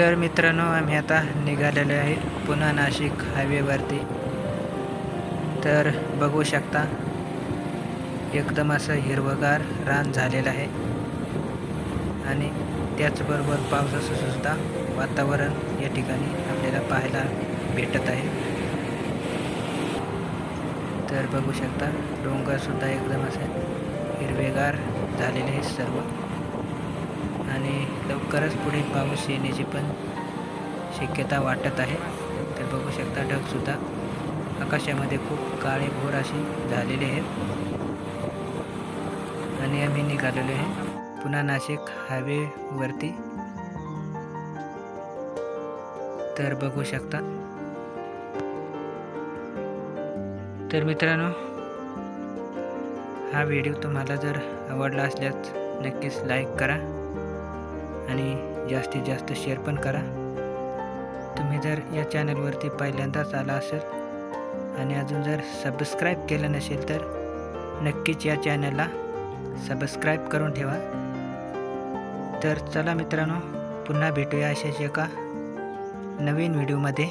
तर मित्रांनो आम्ही आता निघालेलो आहे पुन्हा नाशिक हायवेवरती. तर बघू शकता एकदम असं हिरवगार रान झालेलं आहे. आणि त्याचबरोबर पावसाचं सुद्धा वातावरण या ठिकाणी आपल्याला पाहायला भेटत आहे. तर बघू शकता डोंगरसुद्धा एकदम असे हिरवेगार झालेले आहे सर्व. लवकरच पुढे पाऊस येण्याची पण शक्यता वाटत आहे. तर बघू शकता ढगसुद्धा आकाशामध्ये खूप काळे भोर अशी झालेले आहेत. आणि आम्ही निघालेलो आहे पुन्हा नाशिक हायवेवरती तर बघू शकता. तर मित्रांनो हा व्हिडिओ तुम्हाला जर आवडला असल्यास नक्कीच लाईक करा. आणि जास्तीत जास्त शेअर पण करा. तुम्ही जर या चॅनलवरती पहिल्यांदाच आला असेल आणि अजून जर सबस्क्राईब केलं नसेल तर नक्कीच या चॅनलला सबस्क्राईब करून ठेवा. तर चला मित्रांनो पुन्हा भेटूया अशाच एका नवीन व्हिडिओमध्ये